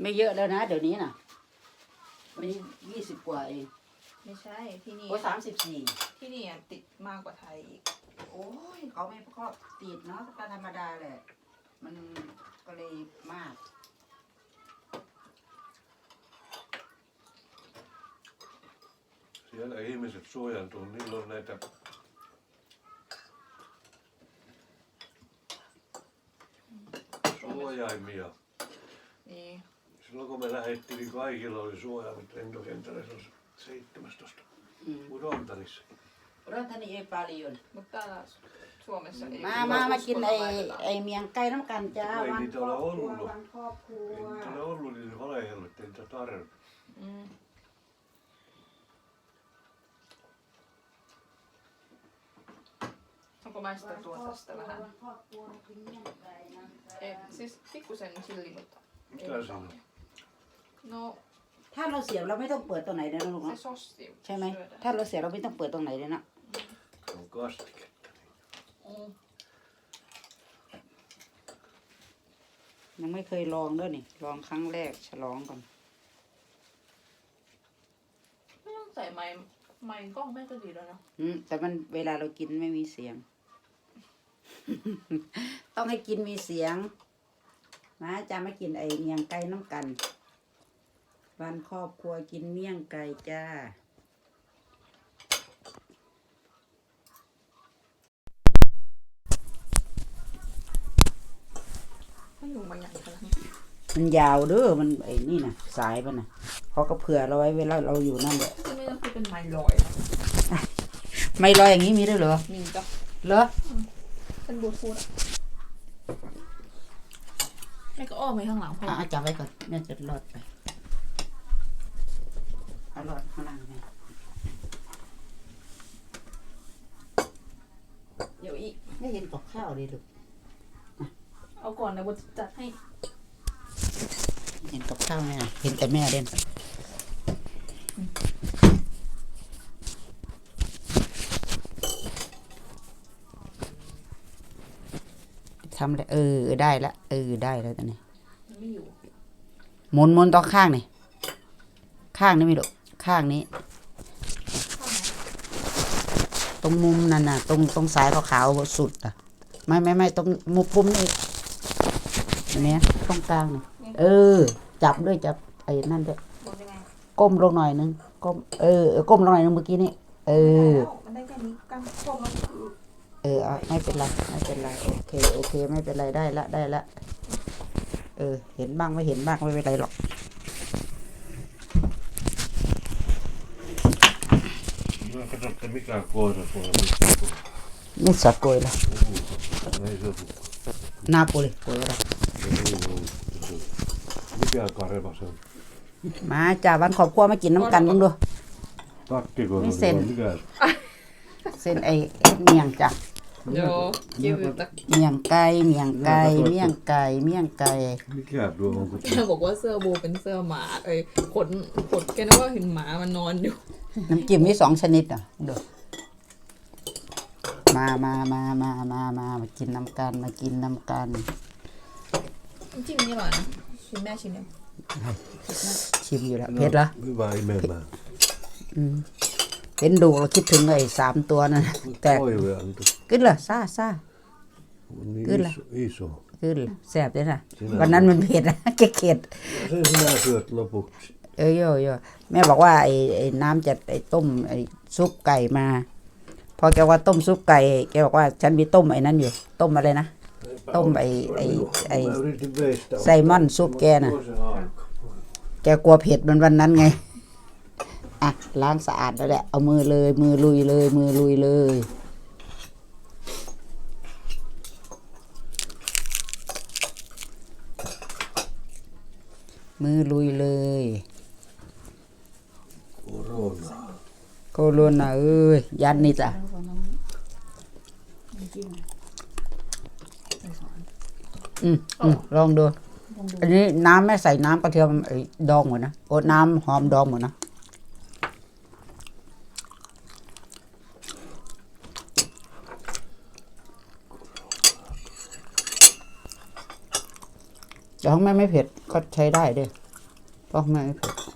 ไม่เยอะแล้วนะเดี๋ยวนี้น่ะวันนี้ยี่สิบกว่าเองไม่ใช่ที่นี่โอ้สามสิบสี่ที่นี่อะติดมากกว่าไทยอีกโอ้ยเขาไม่ก็ติดเนาะก็ธรรมดาแหละ มันก็เลยมาก Siellä ihmiset suojantuu, niillä on näitä suojaimia. นี่ silloin kun me lähdettiin, niin kaikilla oli suojaimet lentokentällä se silloin 17. Mm. Rontanissa. Rontani ei paljon. Mutta Suomessa ei Mä, mä, mäkin ei, ei mien kaidam kantaa. Ei niitä ole ollut. Ei niitä ole ollut, niin valehdellut, ettei niitä tarvitse. Mm. Onko maista tuotasta vähän? Niin ei, siis pikkusen chilli, mutta... Mitä sanot? No ถ้าเราเสียบเราไม่ต้องเปิดตรงไหนเลยนะลูก se เนาะ sosti ใช่ไหม syödään. ถ้าเราเสียบเราไม่ต้องเปิดตรงไหนเลยนะ Se on kastiketta. Mm. ยังไม่เคยลองด้วยนี่ ลองครั้งแรกฉลองก่อน ไม่ต้องใส่ไม้ไม้กล้องแม่ก็ดีแล้วเนาะอืมแต่มันเวลาเรากินไม่มีเสียง ต้องให้กินมีเสียงนะจะมากินไอเมียงไก่น้ำกัน วันครอบครัวกินเมี่ยงไก่จ้า ไม่ยุงบางอย่างกันนะมันยาวเด้อมันไอ้นี่นะสายมันนะเขาก็เผื่อเราไว้เวลาเราอยู่นั่นแหละที่นี่ก็คือเป็นไม้ลอยนะไม่ลอยอย่างนี้มีด้วยเหรอมีจ้ะเหรอเป็นบลูทูธอะแม่ก็อ้อมไปข้างหลังพ่ออะเอาจับไว้ก่อนแม่จะรอดไปเอารอดข้างล่างแม่ เดี๋ยวอีก ไม่เห็นกับข้าวเลยลูกเอาก่อนนะบนจัดให้ เห็นกับข้าวแม่เห็นแต่แม่เล่นทำเลยเออ ได้ละเออ ได้แล้วตอนนี้มันไม่อยู่หมุนหมุนต้องข้างนี่ ข้างนี่ไม่หรอกข้างนี้ข้างไหนตรงมุมนั่นน่ะ ตรงตรงสายขาวๆสุดอะ ไม่ไม่ไม่ตรงมุมปุ่มนี่อันเนี้ยตรงกลางนี่เออ จับด้วยจับไอ้นั่นด้วยบนยังไงก้มลงหน่อยนึงก้มเออเออก้มลงหน่อยนึงเมื่อกี้นี่เออมันได้แค่นี้กำก้มแล้วคือเออเอาไม่เป็นไรไม่เป็นไรโอเคโอเค ไม่เป็นไรได้ละได้ละเออ เห็นบ้างไม่เห็นบ้างไม่เป็นไรหรอก No kato, että mikä koira tuolla mikä นี่สอดโกยละ Ei se tule. หน้าโกยโกย อะไร Mikä kareva se on? มาจ้าวันขอบครัวมากินน้ำกันมึงดู Takkikoira Niin se sen. on, mikä se? เส้นไอ้เฮ็ดเมียงจ้ะ joo kevyttä เมียงไก่เมียงไก่เมียงไก่เมียงไก่ Mikä tuo on? kun- แกบอกว่าเสื้อบูเป็นเสื้อหมาเอ้ยขนขนแกนึกว่าเห็นหมามันนอนอยู่ น้ำจิ้มมีสองชนิดอะดู มามามามามามามากินน้ำกันมากินน้ำกันน้ำจิ้มนี่อร่อยนะชิมแม่ชิมยังชิมอยู่แล้วเผ็ดเหรอ Hyvä imemään. อืมเห็นดูเราคิดถึงไอ้สามตัวนั่นน่ะแต่ Koive antoi. กึนเหรอซ่าซ่า On niin Kyllä. iso, iso. กึนเหรอแสบเลยนะ Sinä วันนั้นมันเผ็ดนะเค็ด Sen sinä syöt lopuksi. ๆเออโยโยแม่บอกว่าไอ้ไอ้น้ำจะไอ้ต้มไอ้ซุปไก่มา พอแกว่าต้มซุปไก่แกบอกว่าฉันมีต้มไอ้นั้นอยู่ ต้มอะไรนะ ต้มไอ้ไอ้ไอ้ไซมอนซุปแกน่ะ แกกลัวเผ็ดมันวันนั้นไง อะ ล้างสะอาดแล้วแหละ เอามือเลย มือลุยเลย มือลุยเลยมือลุยเลยโคโรนา เอ้ยยันนี่จ้ะอืมอืมลองดู อันนี้น้ำแม่ใส่น้ำกระเทียมไอ้ดองหมดนะโอ้น้ำหอมดองหมดนะแต่ของแม่ไม่เผ็ดก็ใช้ได้เด้วยต้องไม่เผ็ด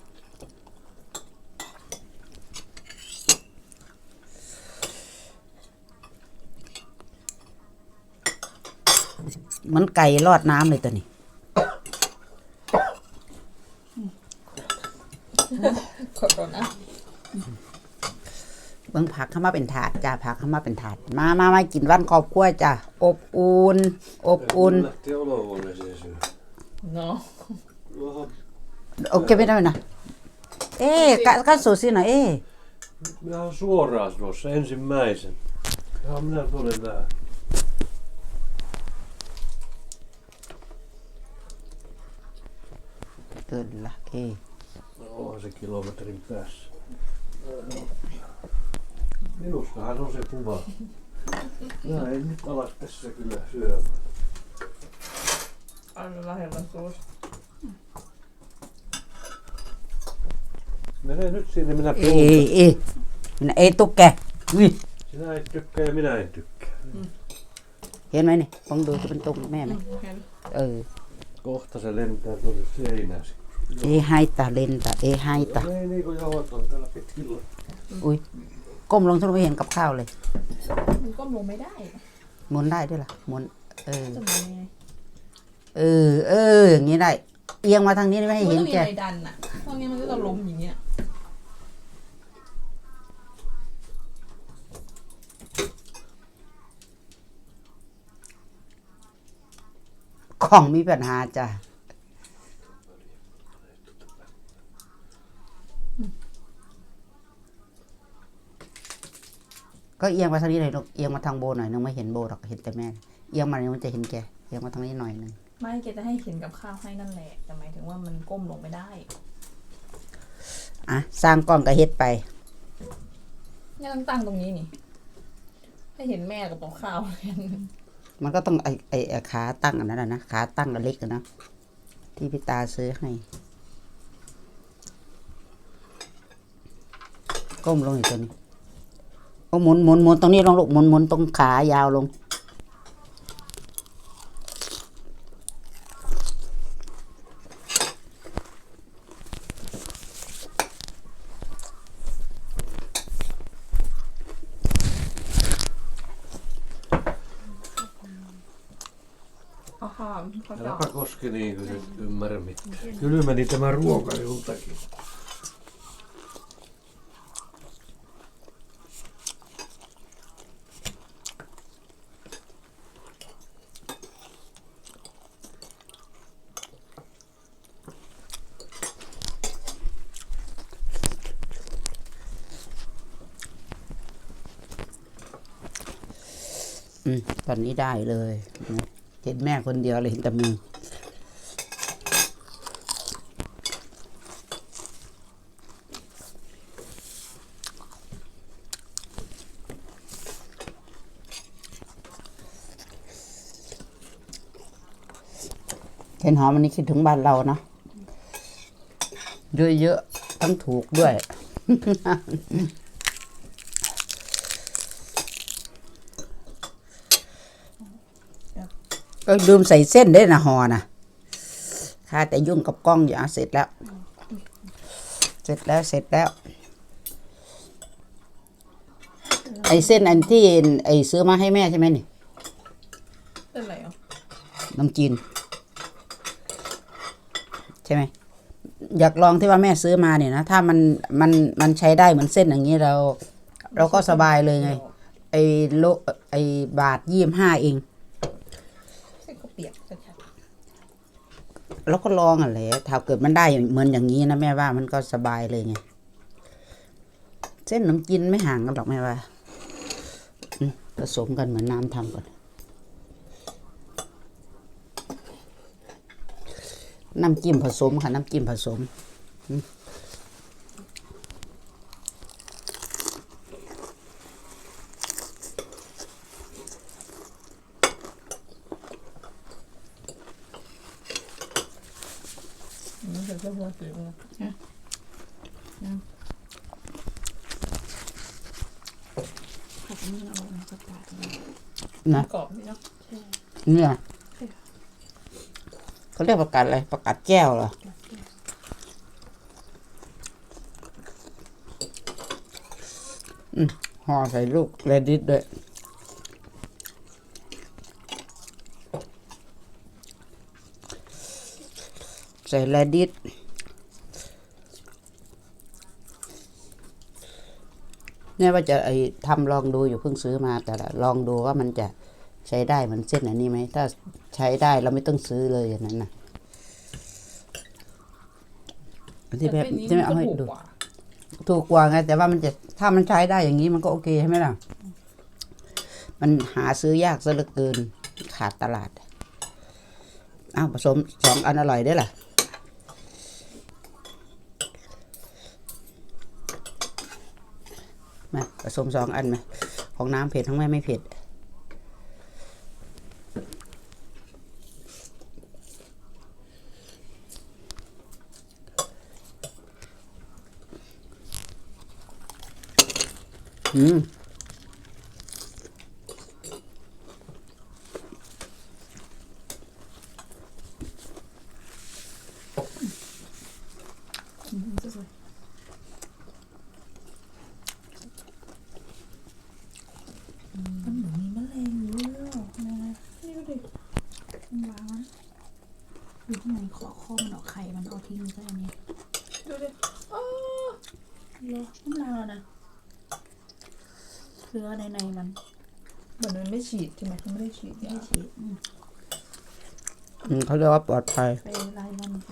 เหมันไก่รอดน้ำเลยตัวนี้ขอก่อนนะเบิ่งผักเข้ามาเป็นถาดจ้าผักเข้ามาเป็นถาด มามามากินวันครอบครัวจ้าอบอุ่นอบอุ่น Lähti olohuoneeseen syö. เนาะ Oho, โอเคไม่ได้นะเอ๊ะกะกันสูสิหน่อยเอ๊ะ minä olen suoraan tuossa ensimmäisen. Ja minä tulen vähän. เกินละเอ๊ะ No, onhan se kilometrin päässä. Minustahan on se kuva. Minä en nyt ala tässä kyllä syömään. อัน lähellä suus Mene nyt sinne, minä เอ๊ะ pelutan. เอ๊ะ minä เอ๊ะตุ๊กแกอุ้ย Sinä et tykkää ja minä en tykkää. เห็นไหมนี่ลองดูจะเป็นตุ๊กแม่ไหมเห็นเออ Kohta se lentää tuonne seinään. เอ๊ะให้ตาเลนตาเอ๊ะให้ตา No ei niin kuin jauhat on täällä pitkillä. อุ้ยก้มลงทุนไม่เห็นกับข้าวเลย มันก้มลงไม่ได้หมุนได้ด้วยล่ะหมุนเออ จะมายังไงเออ เออ อย่างนี้ได้ เอียงมาทางนี้ไม่ให้มันเห็นต้องมีแก อะไรดันอะตรงนี้มันก็จะล้มอย่างเงี้ยของมีปัญหาจ้ะ ก็เอียงมาทางนี้เลยลูกเอียงมาทางโบหน่อยนึงไม่เห็นโบหรอกเห็นแต่แม่ เอียงมาเนี่ยมันจะเห็นแกเอียงมาทางนี้หน่อยนึงไม่แกจะให้เข็นกับข้าวให้นั่นแหละแต่หมายถึงว่ามันก้มลงไม่ได้อะสร้างกล้องก็เฮ็ดไปเนี่ยต้องตั้งตรงนี้นี่ ให้เห็นแม่กับกับข้าวมันก็ต้องไอไอไอ้ขาตั้งอันนั้นนะนะขาตั้งอันเล็กอะนะที่พี่ตาซื้อให้ก้มลงอีกตัวนี้ โอ้หมุนหมุนหมุนตรงนี้ลงลูกหมุนหมุนตรงขายาวลง Ahaa, Älä koske niin kuin et ymmärrä mitään. Kylmeni tämä ruoka joltakin. ตอนนี้ได้เลยนะเห็นแม่คนเดียวเลยเห็นแต่มือเห็นหอมอันนี้คิดถึงบ้านเราเนาะเยอะๆทั้งถูกด้วย ก็ลืมใส่เส้นได้นะหอนะค่ะแต่ยุ่งกับกล้องอย่าเสร็จแล้ว เสร็จแล้วเสร็จแล้ว ไอ้เส้นอันที่ไอ้ซื้อมาให้แม่ใช่ไหมนี่เป็นไรอะน้ำจีน ใช่ไหมอยากลองที่ว่าแม่ซื้อมาเนี่ยนะถ้ามันมันมันใช้ได้เหมือนเส้นอย่างนี้เรา เราก็สบายเลยไง ไอ้โลไอ้บาทยี่ห้าเอง เส้นก็เปียกชัดแล้วก็ลองอะแหละถ้าเกิดมันได้เหมือนอย่างนี้นะแม่ว่ามันก็สบายเลยไง เส้นขนมจีนไม่ห่างกันหรอกแม่ว่าผสมกันเหมือนน้ำทำก่อน น้ำจิ้มผสมค่ะ น้ำจิ้มผสม เจ้านะกนี่เรอบนี่เนาะเนี่ยเขาเรียกประกาศอะไรประกาศแก้วเหรอห่อใส่ลูกเลดิสด้วย ใส่เรดิสเนี่ยว่าจะไอ้ทำลองดูอยู่เพิ่งซื้อมา แต่ละลองดูว่ามันจะใช้ได้เหมันเส้นอันนี้ไหม ถ้าใช้ได้เราไม่ต้องซื้อเลยอย่างนั้นนะที่แม่แต่ส้นนี้ที่แม่นเอาก็ให้ถูกดูกว่าถูกกว่าไงแต่ว่ามันจะถ้ามันใช้ได้อย่างนี้มันก็โอเคใช่ไหมล่ะ มันหาซื้อยากซะเหลือเกินขาดตลาดอ้าวผสมสองอันอร่อยได้อล่ะ มาผสมสองอันไหมของน้ำเผ็ดของแม่ไม่เผ็ดอืม มันเหมือนมีแมลงอยู่เลยอะนะนี่ดูดิมันวางมัน อยู่ข้างในขอข้อมันออกไข่มันเอาทิ้งใส่อันนี้ ดูดิอ้า เหรอน้ำลาวนะเชื้ อในในมันเหมือนมันไม่ฉีดใช่ไหมมันไม่ได้ฉีดไม่ยาได้ฉีดอืมอืมเขาเรียกว่าปลอดภัยไปรายวันไป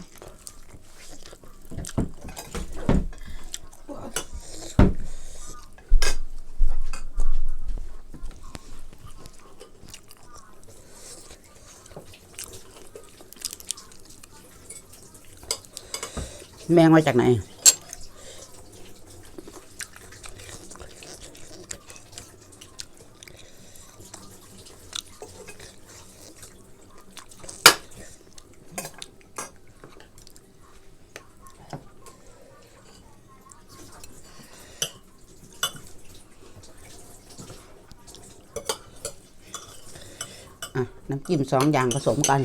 แมงมาจากไหน สองอย่างผสมกัน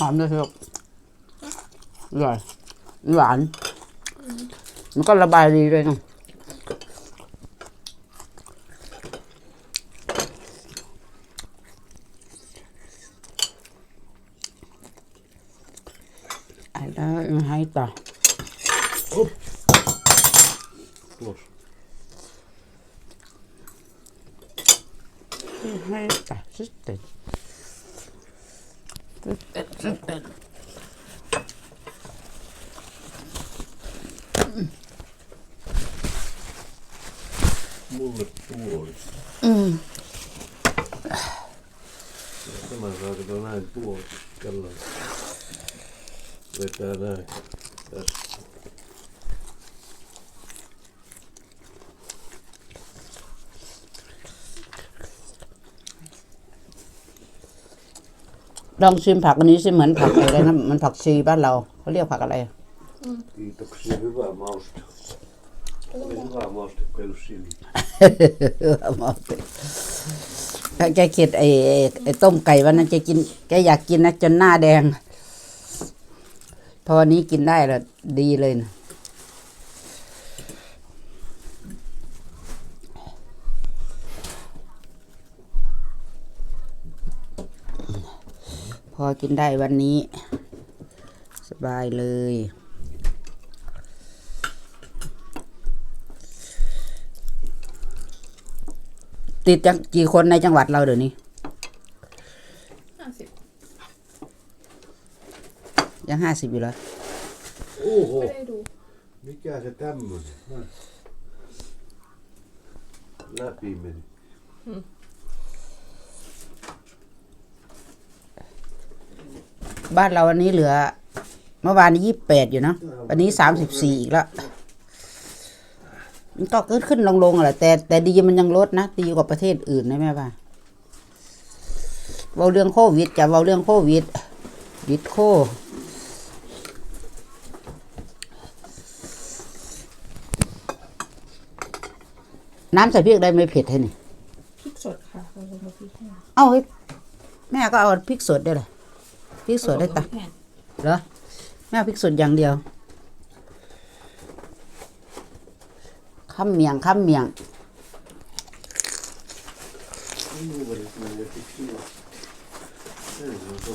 หอมด้วยครับอร่อยหวาน มันก็ระบายดีด้วยนะไอ้แล้วให้ต่อ Los. ให้ต่อสุดเด็ดสุดเด็ดสุดเด็ด Mulle puoli. อืม Tämä saatetaan näin puoli. Tällä vetää näin. Tässä. ลองชิมผักอันนี้สิเหมือนผักอะไรนะ มันผักชีบ้านเราเขาเรียกผักอะไร Kiitoksia. Hyvää mausta. Oli hyvää mausta, kun ei ollut sili. แกเข็ดไอ้ไอ้ไอ้ต้มไก่วันนั้นแกกินแกอยากกินนะจนหน้าแดง พอวันนี้กินได้ล้วดีเลยนะพอกินได้วันนี้ สบายเลยติดจังกี่คนในจังหวัดเราเดี๋ยวนี้ ห้าสิบ ยังห้าสิบอยู่แล้ว Oho, ไม่ได้ดู mikä se tämmönen? Näin. Läpi meni. บ้านเราวันนี้เหลือ เมื่อวานนี้ยี่สิบแปดอยู่เนาะวันนี้สามสิบสี่อีกแล้วมันก็ขึ้นขึ้นลงลงๆแหละแต่แต่ดีมันยังลดนะ ดีกว่าประเทศอื่นนะแม่ว่าเบาเรื่องโควิดจะเบาเรื่องโควิดบิดโค น้ำใส่พริกได้ไม่เผ็ดให้นี่พริกสดค่ะเราลงมาพริกแห้งเอ้าเฮ้ยแม่ก็เอาพริกสดได้เลยพริกสดได้ตะผสมกับพริกแห้งเหรอแม่เอาพริกสดอย่างเดียวข้ามเมียงข้ามเมียง Nu var det men jag fick se. Det är ju så.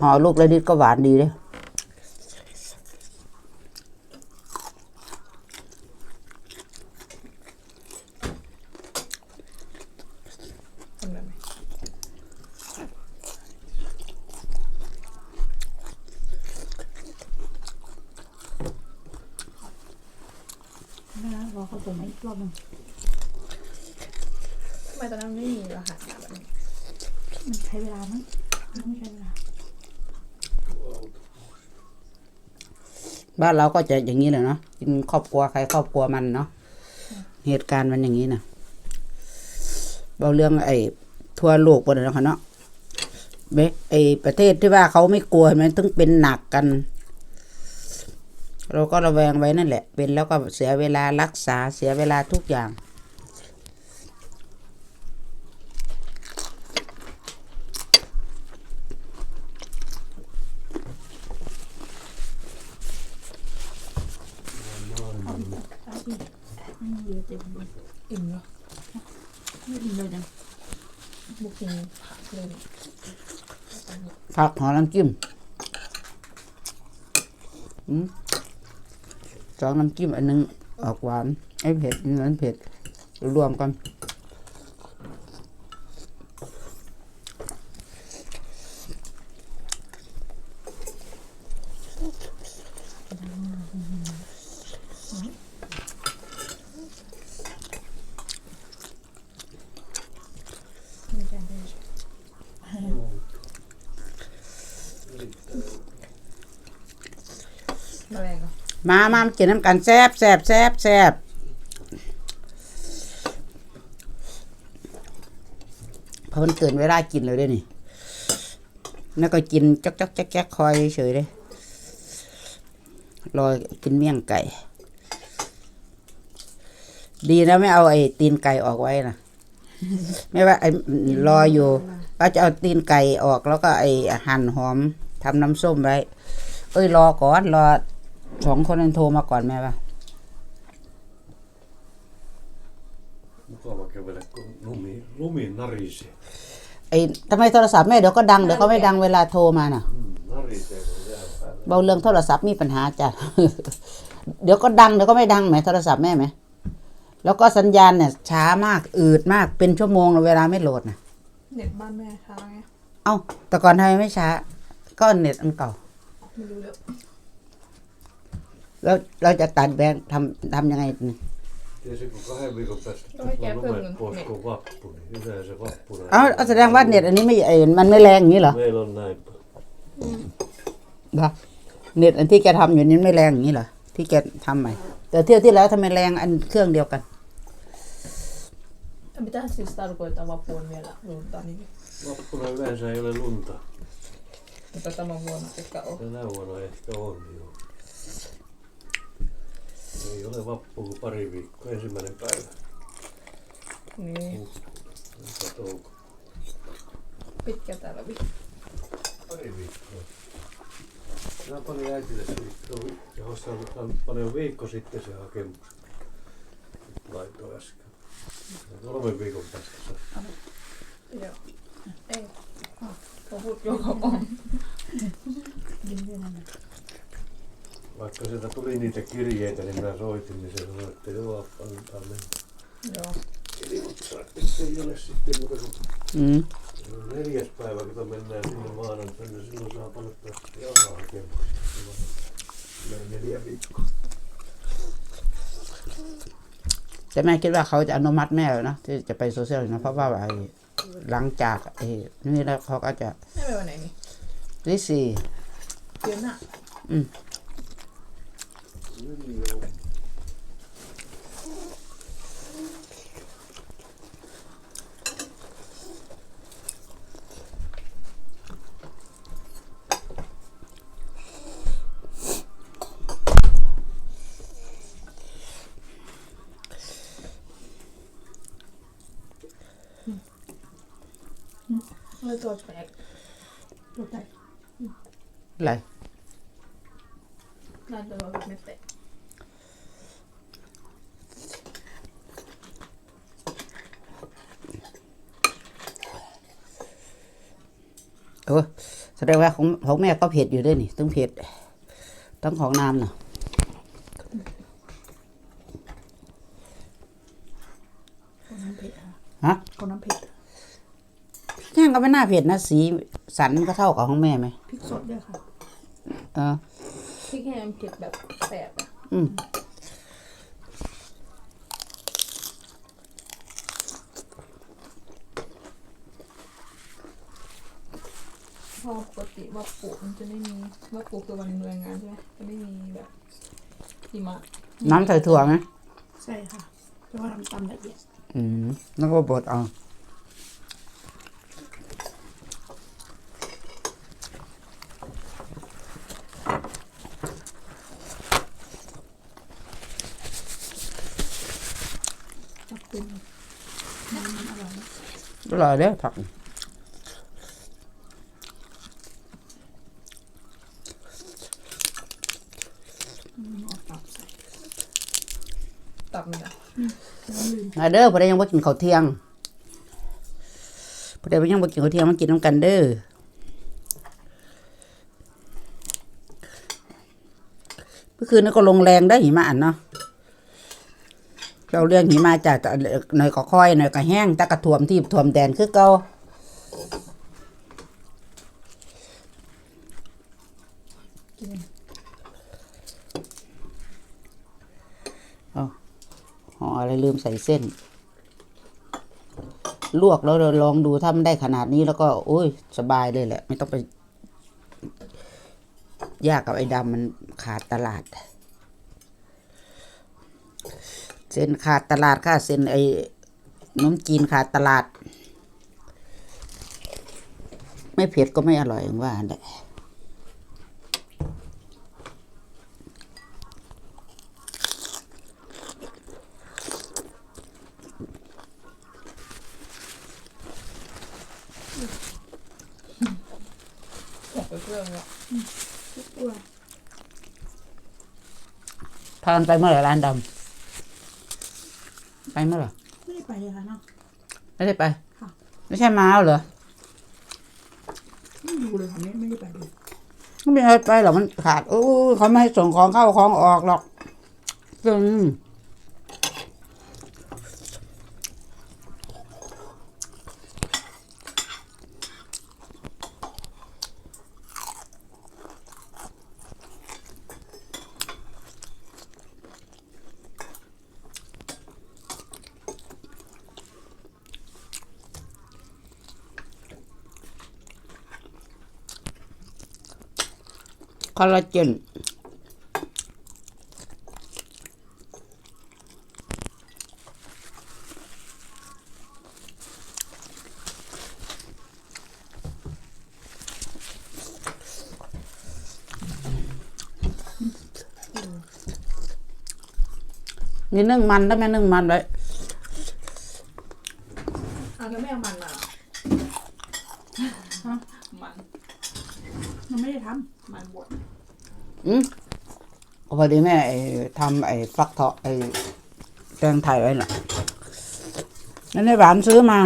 ห่อลูกละนิดก็หวานดีเลย ทำแบบไหน ไม่นะรอเขาส่งมาอีกรอบหนึง ทำไมตอนนั้นไม่มีรหัสแบบนี้ มันใช้เวลามั้งไม่ใช้เวลา บ้านเราก็จะอย่างนี้แหละเนาะกินครอบครัวใครครอบครัวมันเนาะเหตุการณ์มันอย่างนี้นะเบาเรื่องไอ้ทั่วโลกบนนั้นเขาเนาะเบไอ้ประเทศที่ว่าเขาไม่กลัวมันถึงเป็นหนักกัน เราก็ระแวงไว้นั่นแหละ เป็นแล้วก็เสียเวลารักษาเสียเวลาทุกอย่าง เอาอีกไม่มีเยอะเต็มเลย อิ่มเหรอ ไม่ดีเลยจัง บุกกินผักเลย ผักหอมน้ำจิ้มสองน้ำจิ้มอันหนึงออกหวานไอ้เผ็ดอันนั้นเผ็ดรวมกัน ไม่ใช่ไม่ใช่แมลงเหรอ มามามากินน้ำกันแซบแซบแซบแซบพราะมันเกินเวลากินเลยเด้นี่แล้วก็กินจ๊อกจ๊อกแจ๊กแจ๊กคอยเฉยเลยรอกินเมี่ยงไก่ ดีนะไม่เอาไอ้ตีนไก่ออกไว้นะไม่ว่าไอ้รออยู่ก็จะเอาตีนไก่ออกแล้วก็ไอ้หั่นหอมทำน้ำส้มไว้ เอ้ยรอก่อนรอ สองคนนั้นโทรมาก่อนแม่ป่ะ Mukava kävellä, kun lumi, lumi narisee. ไอ้ทำไมโทรศัพท์แม่เดี๋ยวก็ดังเดี๋ยวก็ไม่ดังเวลาโทรมาน่ะ Mm, narisee, kun jää päällä. เบาเรื่องโทรศัพท์มีปัญหาจ้ะ เดี๋ยวก็ดังเดี๋ยวก็ไม่ดังไหมโทรศัพท์แม่ไหม แล้วก็สัญญาณเนี่ยช้ามากอืดมากเป็นชั่วโมงเลยเวลาไม่โหลดนะเน็ตบ้านแม่ช้าไงเอ้าแต่ก่อนทำไมไม่ช้า ก็เน็ตอันเก่าไม่รู้แล้ว แล้วเราจะตัดแบงค์ทำทำยังไงนี่ Tiesi, kun kahden viikon päästä Toi käy tulee lumet pöllön pois, net. kun vappu, niin yleensä vappuna. เอ้าเอาแสดงว่าเน็ตอันนี้ไม่ไอ้มันไม่แรงอย่างนี้เหรอ Meillä on näin. เหรอเน็ตอันที่แกทำอยู่นี้ไม่แรงอย่างนี้เหรอที่แกทำใหม่แต่เที่ยวที่แล้วทำไมแรงอันเครื่องเดียวกัน Mitä siis tarkoittaa vapuun vielä lunta niin? Vappuna yleensä ei ole lunta. Mutta tämän vuonna ehkä on. Tänä vuonna ehkä on jo. Ei ole vappu kuin pari viikkoa, ensimmäinen päivä. Niin. Joka touko. Pitkä talvi. Pari viikkoa. Minä panin äitille se ja hän pani jo viikko sitten se hakemus. Laitoin äsken. Kolmen viikon päästä saa. Joo. Ei. Ah, Puhut joka on. Vaikka sieltä tuli niitä kirjeitä, niin minä soitin, niin se sanoi, että joo, antaa mennä. Joo. ilmoittaa, että ei ole sitten muuta kuin อืม neljäs päivä, kun mennään sinne maanantaina, silloin saa panettaa rahaa hakemuksia. Näin neljä viikkoa. แต่แม่คิดว่าเขาจะอนุมัติแม่แล้วนะที่จะไปโซเชียลนะเพราะว่าไอ้หลังจากไอ้นี่แล้วเขาก็จะให้ไปวันไหนนี่ที่สี่เดือนหน้าเล ยตัวแปลก ตัวใจ อะไร น่าจะว่าแบบไม่แตะเออแสดงว่าของของแม่ก็เผ็ดอยู่ด้วยนี่ต้องเผ็ดต้องของน้ำน่ะคนน้ำเผ็ดค่ะฮะคนน้ำเผ็ดย่างก็ไม่น่าเผ็ดนะ สีสันก็เท่ากับของแม่ไหมพริกสดด้วยค่ะ เออ ที่แค่มันเผ็ดแบบแสบอะอืมเพราะปกติว่าปลูกมันจะไม่มีว่าปลูกตัววันแรงงานใช่ไหมจะไม่มีแบบหิมะน้ำใส่ถั่วไหมใช่ค่ะแต่ว่าทำตำละเอียด อืมแล้วก็บดเอา ขอบคุณน้ำมันอร่อย อร่อยเด้อผักอืมเอาตับใส่ตับมันอะน้ำลืมมาเด้อพอได้ยังบ่กินข้าวเที่ยงพอได้ยังบ่กินข้าวเที่ยงมากินน้ำกันเด้อเมื่อคืนนี้ก็ลงแรงได้อหิมะอันเนาะ เราเรื่องหิมะจากหน่อยก็ค่อยหน่อยก็แห้งต่กระท่วมที่ท่วมแดนคือเก่ากินอ๋ออะไรลืมใส่เส้น ลวกแล้วเราลองดูถ้ามันได้ขนาดนี้แล้วก็โอ้ย สบายเลยแหละ ไม่ต้องไป ยากกับไอ้ดำมันขาดตลาด เส้นขาดตลาดค่ะเส้นไอ้นมจีนขาดตลาด ไม่เผ็ดก็ไม่อร่อยอย่างว่าแหละตกไปเพื่อนแล้วทุกตัวพากันไปเมื่อไหร่ร้านดำ ไปเมื่อไหร่ไม่ได้ไปเลยค่ะเนาะ ไม่ได้ไป ค่ะ ไม่ใช่ม้าเหรอ ไม่ดูเลยค่ะไม่ไม่ได้ไปเลยไม่มีอะไรไปหรอกมันขาดโอ้ยเขาไม่ให้ส่งของเข้าของออกหรอกอืม คอลลาเจนนี่นึ่งมันได้ไหมนึ่งมันไว้ อ้าวแล้วแม่เอามันมาเหรอ ฮะ มัน มันไม่ได้ท มันบด อืม พอดีแม่ไอ้ทำไอ้ฟักทองไอ้แตงไทยไว้น่ะนั่นในหวานซื้อมา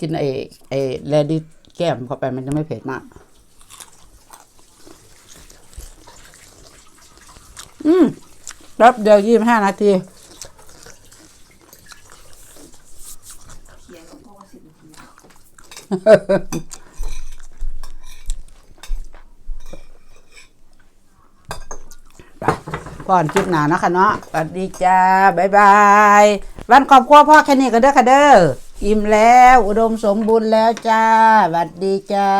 กินไอ้ไอ้แรดิแก้มเข้าไปมันจะไม่เผ็ดมาก อืม แป๊บเดียวยี่สิบห้านาทีก่อนคลิปหนาเนาะคะเนาะสวัสดีจ้าบ๊ายบายวันครอบครัวพ่อแค่นี้ก็เด้อค่ะเด้ออิ่มแล้ว อุดมสมบูรณ์แล้วจ้าสวัสดีจ้า